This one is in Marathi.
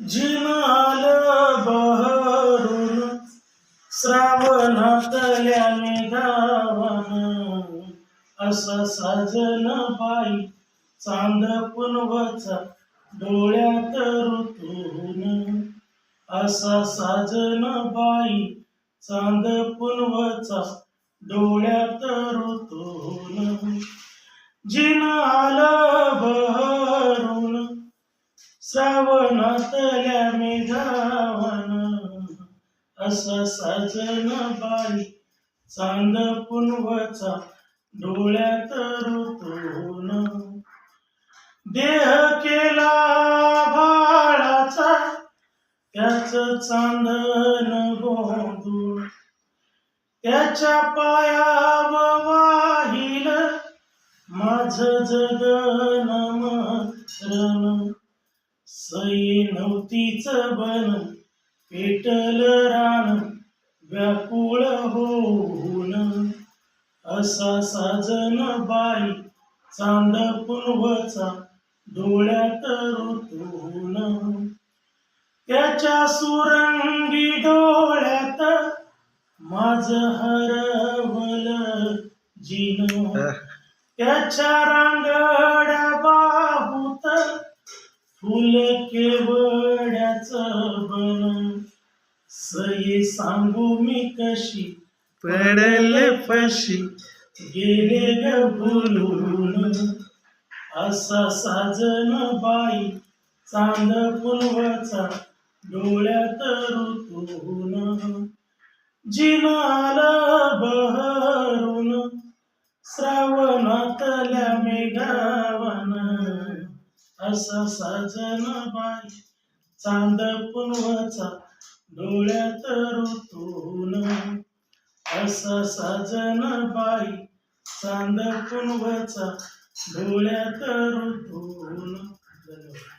जिमाल बहरून श्रावणातल्या निघावन असा साजन बाई चांद पुनवचा डोळ्यात ऋतून असा साजन बाई चांद पुनवचा डोळ्यात ऋतून. जिन आला श्रावणातल्या मेघावन असा साजन बाई चांद पुनवचा डोळ्यात ऋतून देह केला बाळाचा त्याच चांदन गोंधून त्याच्या पायाव वाहिल माझ जगन मरण. सई नव्हतीच बन पेटल रान व्याकुळ होऊन. असा साजन बाई चांद पुनवचा डोळ्यात ऋतून त्याच्या सुरंगी डोळ्यात माझ हरवल जीन. त्याच्या रांगड्या बाहूत फुल केवड्याच बन. सई सांगू मी कशी पडल फशी. गेले ग बोलून. असा साजन बाई चांद पुनवचा डोळ्यात ऋतून जिनाला बहरून श्रावणातल्या मेघावन. असा साजन बाई चांद पुनवचा डोळ्यात ऋतून. असा साजन बाई चांद पुनवचा डोळ्यात ऋतून. धन्यवाद.